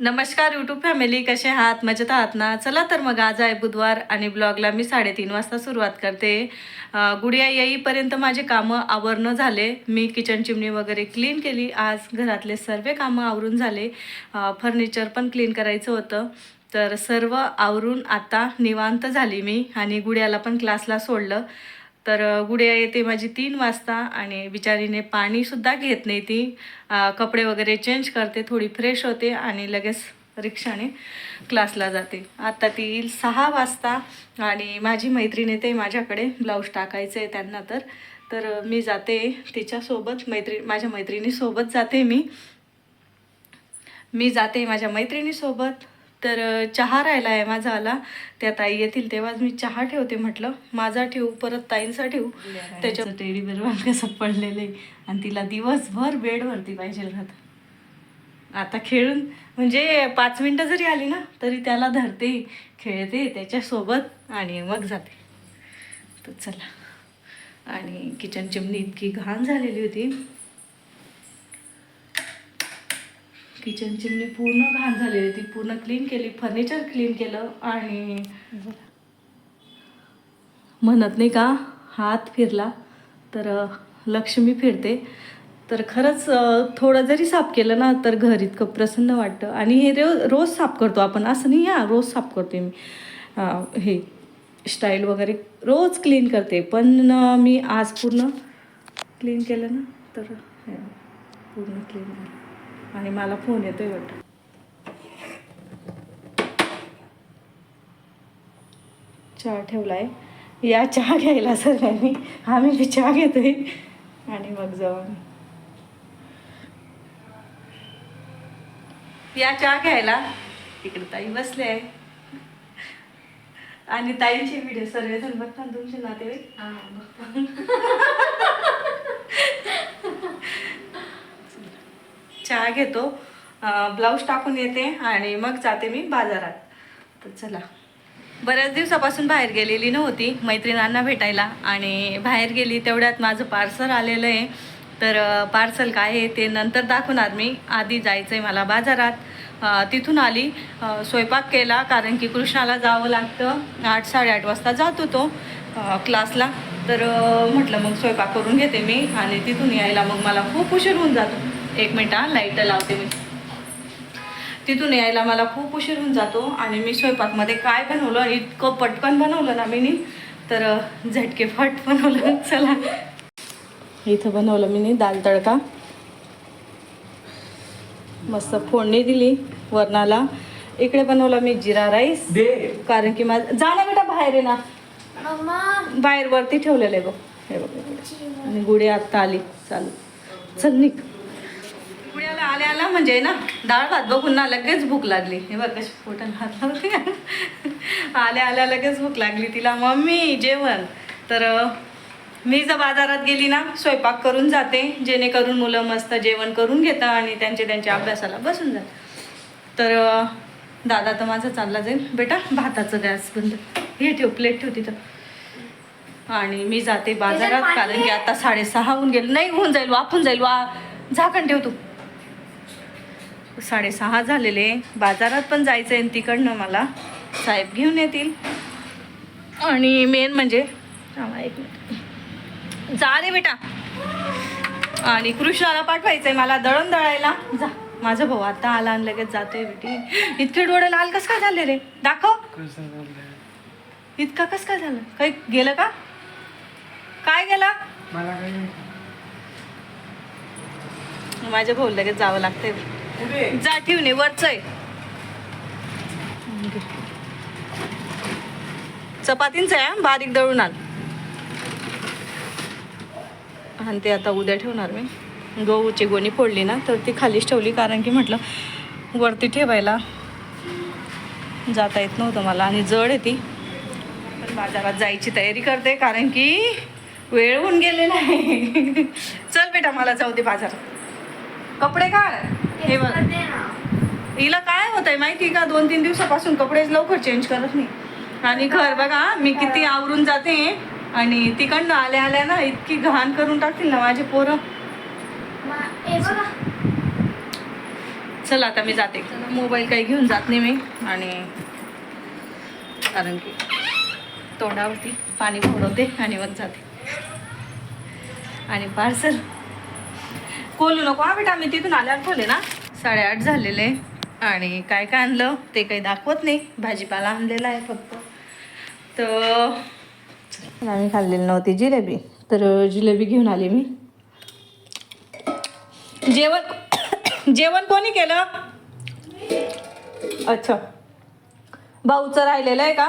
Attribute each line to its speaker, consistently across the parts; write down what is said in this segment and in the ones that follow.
Speaker 1: नमस्कार YouTube family कसे आहात? मजेत आहात ना? चला तर मग आज आहे बुधवार आणि ब्लॉगला मी साडेतीन वाजता सुरुवात करते. गुडिया येईपर्यंत माझे कामं आवरणं झाले. मी किचन चिमणी वगैरे क्लीन केली. आज घरातले सर्व कामं आवरून झाले. फर्निचर पण क्लीन करायचं होतं. तर सर्व आवरून आता निवांत झाली मी आणि गुडियाला पण क्लासला सोडलं. तर गुडिया येते माझी तीन वाजता आणि बिचारीने पाणीसुद्धा घेत नाही ती. कपडे वगैरे चेंज करते थोडी फ्रेश होते आणि लगेच रिक्षाने क्लासला जाते. आत्ता ती येईल सहा वाजता आणि माझी मैत्रीण येते माझ्याकडे ब्लाऊज टाकायचं आहे त्यांना तर. तर मी जाते तिच्यासोबत मैत्री माझ्या मैत्रिणीसोबत जाते मी. मी जाते माझ्या मैत्रिणीसोबत. तर चहा राहिला आहे माझा आला. त्या ताई येतील तेव्हाच मी चहा ठेवते म्हटलं. माझा ठेवू परत ताईंचा ठेवू. त्याच्या टेडी बेरवान कसं पडलेलं आहे. आणि तिला दिवसभर बेडवरती पाहिजे राहत. आता खेळून म्हणजे पाच मिनटं जरी आली ना तरी त्याला धरते खेळते त्याच्यासोबत आणि मग जाते. तर चला. आणि किचन चिमणी इतकी घाण झालेली होती. किचन चिमणी म्हणजे पूर्ण घाण झालेली होती. पूर्ण क्लीन केली फर्निचर क्लीन केलं आणि म्हणत नाही का हात फिरला तर लक्ष्मी फिरते. तर खरंच थोडं जरी साफ केलं ना तर घर इतकं प्रसन्न वाटतं. आणि हे रो रोज साफ करतो आपण. असं नाही या रोज साफ करते मी. हे स्टाईल वगैरे रोज क्लीन करते. पण मी आज पूर्ण क्लीन केलं ना तर हे पूर्ण क्लीन झालं. आणि मला फोन येतोय वाटतं चहा ठेवलाय. या चहा घ्यायला सगळ्यांनी आम्ही बी चहा घेतोय. आणि मग जाऊ आम्ही या चहा घ्यायला. इकडे ताई बसले. आहे आणि ताईंचे व्हिडिओ सर्वजण बघता ना तुमचे नातेवाईक? चहा घेतो. ब्लाऊज टाकून येते आणि मग जाते मी बाजारात. तर चला. बऱ्याच दिवसापासून बाहेर गेलेली नव्हती मैत्रिणांना भेटायला. आणि बाहेर गेली तेवढ्यात माझं पार्सल आलेलं आहे. तर पार्सल काय आहे ते नंतर दाखवणार मी. आधी जायचं आहे मला बाजारात. तिथून आली. स्वयंपाक केला कारण की कृष्णाला जावं लागतं. आठ साडेआठ वाजता जातो तो क्लासला. तर म्हटलं मग स्वयंपाक करून घेते मी आणि तिथून यायला मग मला खूप उशीर होऊन जातो. एक मिनटं हा लाइट लावते मी. तिथून यायला मला खूप उशीर होऊन जातो आणि मी स्वयंपाकमध्ये काय बनवलं इतकं पटकन बनवलं ना मी तर झटके फट बनवलं. चला. इथं बनवलं मी दाल तडका. मस्त फोडणी दिली वरणाला. इकडे बनवला मी जिरा राईस.
Speaker 2: दे.
Speaker 1: कारण की माझ जा ना बेटा बाहेर आहे ना. बाहेर वरती ठेवलेलं आहे बघ. हे बघ. आणि गुडी आत्ता आली. चालू. चल निघ. गुड्याला आल्या आला म्हणजे ना डाळ भात बघून ना लगेच भूक लागली. हे बघ कशी पोटाला हात लावते. आल्या आल्या लगेच भूक लागली तिला. मम्मी जेवण. तर मी जर बाजारात गेली ना स्वयंपाक करून जाते जेणेकरून मुलं मस्त जेवण करून घेतात आणि त्यांचे त्यांच्या अभ्यासाला बसून जात तर दादा तर माझा चालला जाईल. बेटा भाताचं गॅस बंद. हे ठेव प्लेट ठेव तिथं. आणि मी जाते बाजारात कारण की आता साडेसहा होऊन गेले. नाही होऊन जाईल वाफून जाईल. वा झाकण ठेव तू. साडेसहा झालेले. बाजारात पण जायचं आहे तिकडनं मला साहेब घेऊन येतील. आणि मेन म्हणजे थांबा एक मिनिट. जा रे बेटा. आणि कृष्णाला पाठवायचंय मला दळण दळायला. जा. माझा भाऊ आता आला आणि लगेच जातोय बेटी. इतके डोळे लाल कस काय झाले रे दाखव. इतका कस काय झालं? काही गेलं का? काय गेलं?
Speaker 2: मला
Speaker 1: माझ्या भाऊ लगेच जावं लागतंय. जा ठेवणे वरच आहे. चपातींच आहे बारीक दळून आल आणि ते आता उद्या ठेवणार मी. गहूची गोणी फोडली ना तर ती खालीच ठेवली कारण की म्हटलं वरती ठेवायला जाता येत नव्हतं मला. आणि जड आहे ती. पण बाजारात जायची तयारी करते कारण की वेळ होऊन गेलेला आहे. चल बेटा मला जाऊ दे बाजारात. कपडे काढ. हे बघ. हिला काय होत आहे माहिती का? दोन तीन दिवसापासून कपडे लवकर चेंज करत नाही. आणि घर बघा मी किती आवरून जाते आणि तिकडनं आल्या आल्या ना इतकी घाण करून टाकतील ना माझे पोरं. चला आता मी जाते. मोबाईल काही घेऊन जात नाही मी आणि कारण की तोंडावरती पाणी फोडवते आणि मग जाते. आणि पार्सल खोलू नको हा बेटा मी तिथून आल्यावर खोले ना. साडेआठ झालेले आणि काय काय आणलं ते काही दाखवत नाही. भाजीपाला आणलेला आहे फक्त. तर आम्ही खाल्लेली नव्हती जिलेबी तर जिलेबी घेऊन आली मी. जेवण जेवण कोणी केलं? अच्छा. भाऊचं राहिलेलं आहे का?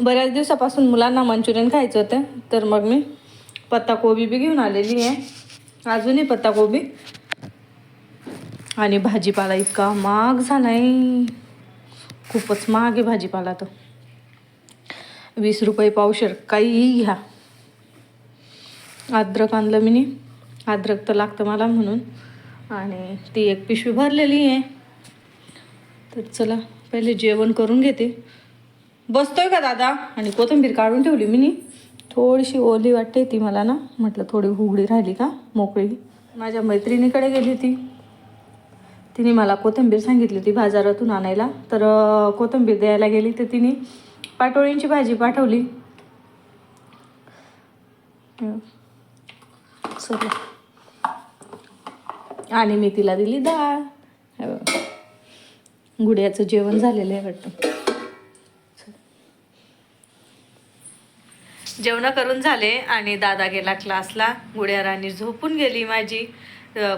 Speaker 1: बऱ्याच दिवसापासून मुलांना मंचुरियन खायचं होतं तर मग मी पत्ताकोबी बी घेऊन आलेली आहे. अजूनही पत्ताकोबी. आणि भाजीपाला इतका महाग झाला आहे खूपच महाग आहे भाजीपाला तर वीस रुपये पावशेर काहीही घ्या. अद्रक आणलं मी अद्रक तर लागतं मला म्हणून. आणि ती एक पिशवी भरलेली आहे. तर चला पहिले जेवण करून घेते. बसतोय का दादा? आणि कोथिंबीर काढून ठेवली मी नी थोडीशी ओली वाटते ती मला ना. म्हटलं थोडी उघडी राहिली का? मोकळी. माझ्या मैत्रिणीकडे गेली ती तिने मला कोथिंबीर सांगितली होती बाजारातून आणायला. तर कोथिंबीर द्यायला गेली तर तिने पाटोळींची भाजी पाठवली. हं. आणि मी तिला दिली डाळ गुड्याचं जेवण झालेलं आहे वाटतं. जेवणं करून झाले आणि दादा गेला क्लासला. गुड्या राणी झोपून गेली माझी.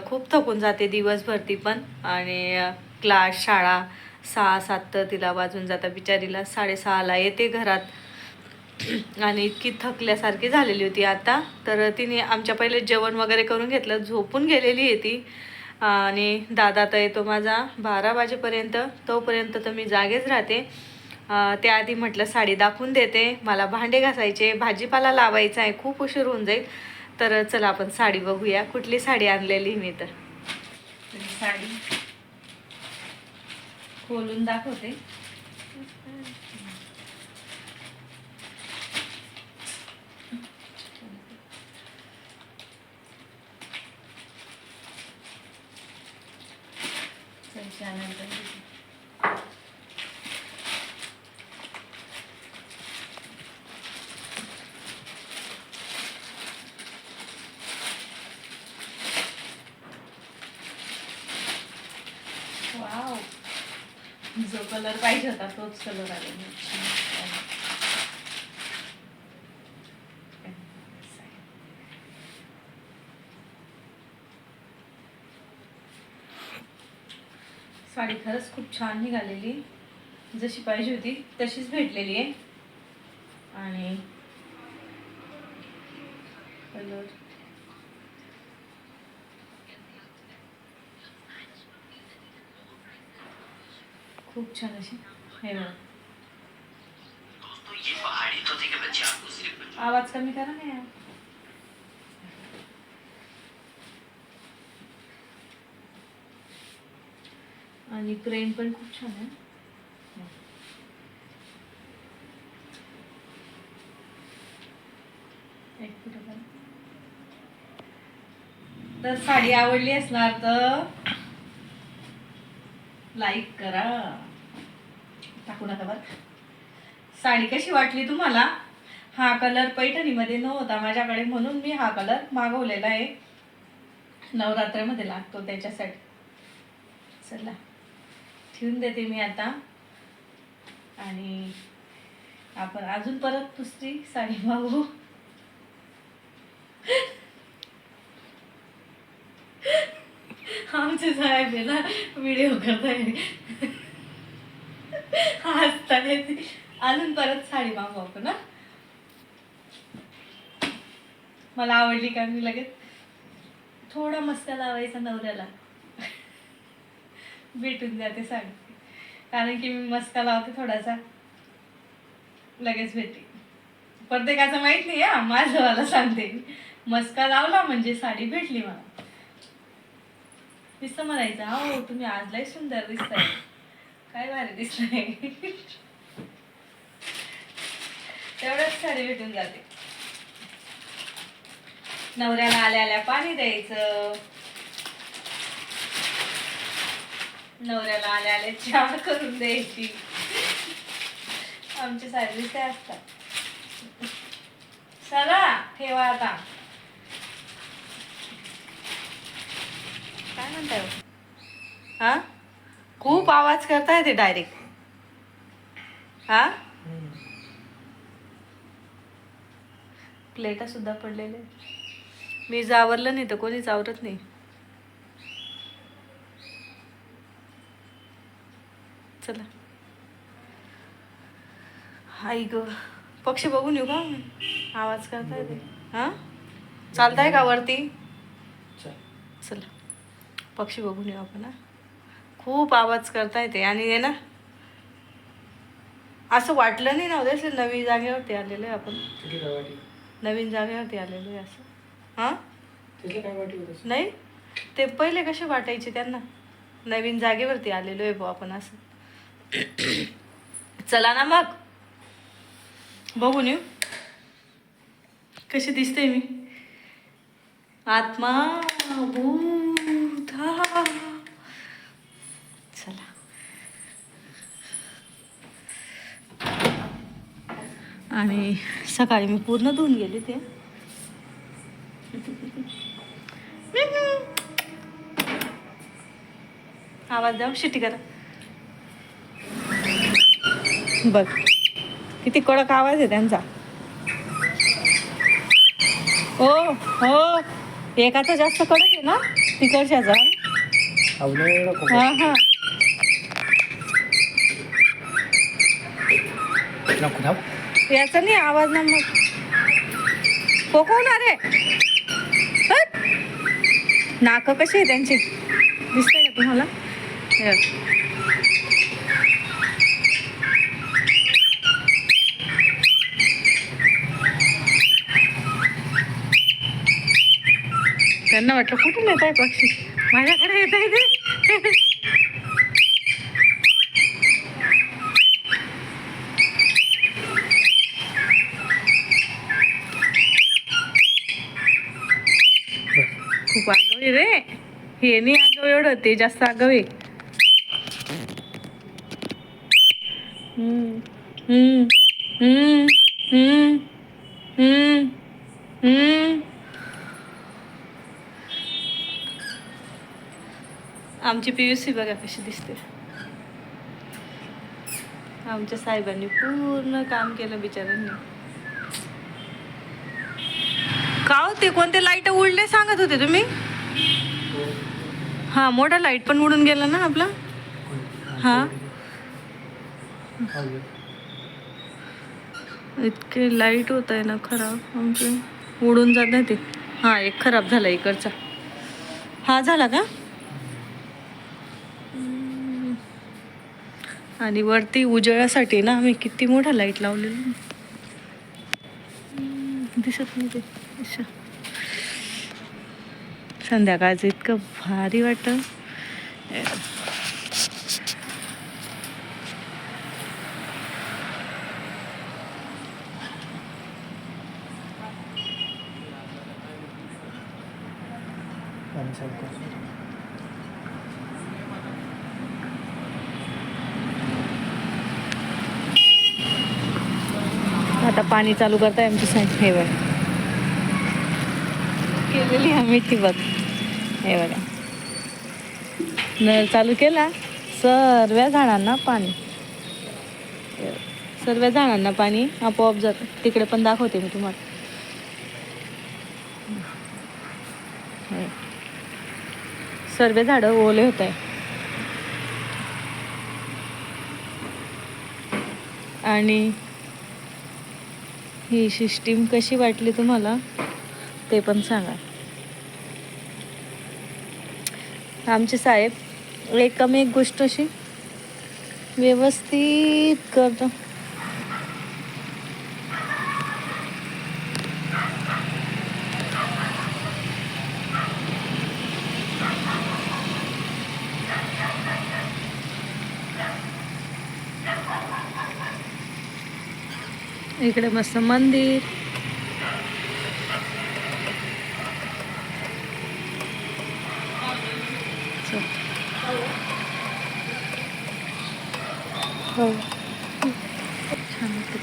Speaker 1: खूप थकून जाते दिवसभर ती पण. आणि क्लास शाळा सहा सात तर तिला वाजून जातात बिचारीला. साडेसहाला येते घरात. आणि इतकी थकल्यासारखी झालेली होती आता. तर तिने आमच्या पहिले जेवण वगैरे करून घेतलं. झोपून गेलेली आहे ती. आणि दादा तर येतो माझा बारा वाजेपर्यंत. तोपर्यंत तर मी जागेच राहते. त्याआधी म्हटलं साडी दाखवून देते. मला भांडे घासायचे भाजीपाला लावायचा आहे खूप उशीर होऊन जाईल. तर चला आपण साडी बघूया. कुठली साडी आणलेली मी तर. साडी? खोलून दाखवते. त्याच्यानंतर वाव जो कलर पाहिजे होता तोच कलर आला. साडी खरंच खूप छान निघालेली. जशी पाहिजे होती तशीच भेटलेली आहे. आणि कलर खूप छान अशी हे आवाज कमी करा ना यार. आणि क्रेन पण खूप छान आहे. तर साडी आवडली असणार तर लाईक करा. टाकू नका बरं. साडी कशी वाटली तुम्हाला? हा कलर पैठणीमध्ये नव्हता माझ्याकडे म्हणून मी हा कलर मागवलेला आहे. नवरात्रामध्ये लागतो त्याच्यासाठी. चला ठेवून देते मी आता. आणि आपण अजून परत दुसरी साडी मागवू. आमचे साहेब आहे ना व्हिडिओ करताय. हसताना अजून परत साडी मागवतो ना? मला आवडली का मी लगेच? थोडा मस्का लावायचा नवऱ्याला. भेटून जाते साडी. कारण की मी मस्का लावते थोडासा. लगेच भेटते. प्रत्येकाचं माहीत नाही हा. माझं मला सांगते. मस्का लावला म्हणजे साडी भेटली मला. नुसतं म्हणायचं हो तुम्ही आज लय सुंदर दिसताय. काय भारी दिसलंय. तेवढंच साडी भेटून जाते. नवऱ्याला आल्या आल्या पाणी द्यायचं. नवऱ्याला आल्या आल्या चहा करून द्यायची. आमची साहेब ते असतात. चला ठेवा आता. काय म्हणताय? हा? खूप आवाज करताय ते डायरेक्ट हा? प्लेटा सुद्धा पडलेले. मी जावरलं नाही तर कोणीच आवरत नाही. चला. हाय ग पक्षी बघून येऊ का आवाज करताय ते. हा? चालताय का वरती?
Speaker 2: चल.
Speaker 1: चला. पक्षी बघून येऊ आपण हा? खूप आवाज करताय ते आणि हे ना असं वाटलं नाही ना उद्या नवीन जागेवरती आलेलो आहे आपण नवीन जागेवरती आलेलो आहे असं. हां? नाही? ते पहिले कसे वाटायचे त्यांना? नवीन जागेवरती आलेलो आहे बुवा आपण असं. चला ना मग. बघून येऊ. कशी दिसते मी? आत्मा भूत हा. चला आणि सकाळी मी पूर्ण धुवून गेली ते. आवाज द्या शिटी करा. बघ किती कडक आवाज आहे त्यांचा. हो हो एकाचा जास्त कडक आहे ना तिकडच्याचा हा हा.
Speaker 2: नको.
Speaker 1: याचा नाही आवाज ना मग. कोकवणार आहे. नाक कशी आहे त्यांची? दिसतंय का तुम्हाला? त्यांना वाटलं कुठून येत आहे पक्षी? माझ्याकडे येत आहे ते खूप आगाऊ आहे रे हे नाही एवढं ते जास्त आगाऊ आहे. आमची पी यू सी बघा कशी दिसते. आमच्या साहेबांनी पूर्ण काम केलं बिचाऱ्यांनी. का होते कोणते लाइट उडले सांगत होते तुम्ही? हा मोठा लाइट पण उडून गेला ना आपला? हा. इतके लाइट होत आहे ना खराब. आमचे उडून जात आहे ते. हा एक खराब झाला इकडचा. हा झाला का? आणि वरती उजळ्यासाठी ना आम्ही किती मोठा लाइट लावलेला. दिसत नाही ते. अच्छा. संध्याकाळचं इतकं भारी वाटतं. आता पाणी चालू करताय आमची साईड फेवर केलेली आम्ही ती बघ. हे बघा. नळ चालू केला. सर्व झाडांना पाणी. सर्व झाडांना पाणी आपोआप जात तिकडे पण दाखवते मी तुम्हाला. सर्व झाडं ओले होत आहे आणि ही सिस्टीम कशी वाटली तुम्हाला ते पण सांगा. आमचे साहेब एक कमी एक गोष्ट अशी व्यवस्थित करतो. इकडे मस्त मंदिर चल.
Speaker 2: हो.
Speaker 1: छान वाटते.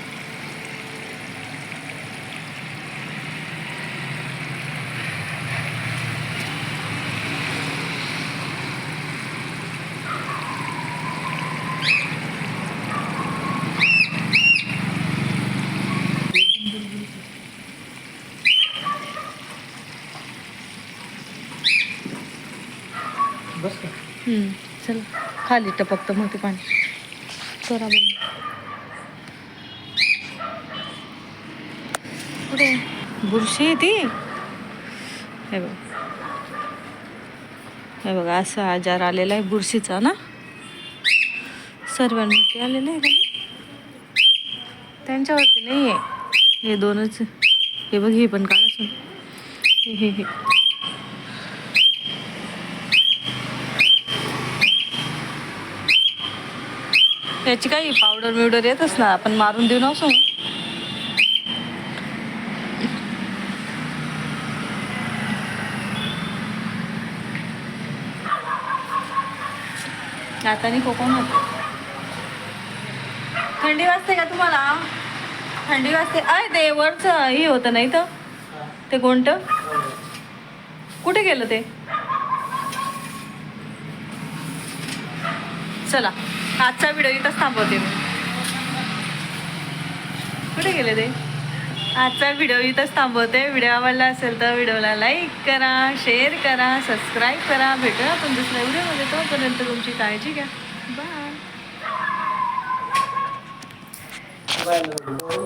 Speaker 2: बस का
Speaker 1: हम्म, चला खाली टपकत मग ते पाणी. करा कुठे बुरशी आहे ती? हे बघ. हे बघा असा आजार आलेला आहे बुरशीचा ना? सर्वांवरती आलेला आहे का त्यांच्यावरती नाही आहे हे दोनच. हे बघ हे पण काढा असून हे हे हे. याची काही पावडर बिवडर येतच ना आपण मारून देऊ नसो आता नाही कोकोनट. थंडी वाजते का तुम्हाला? थंडी वाजते. आय ते वरचं हे होतं नाही तर ते कोणतं कुठे गेलं ते? चला. आजचा व्हिडिओ इथंच थांबवते मी. कुठे गेले ते? आजचा व्हिडिओ इथंच थांबवते. व्हिडिओ आवडला असेल तर व्हिडिओला लाईक करा शेअर करा सबस्क्राईब करा. भेटूया आपण दुसऱ्या व्हिडिओमध्ये तोपर्यंत तुमची काळजी घ्या. Bye
Speaker 2: bye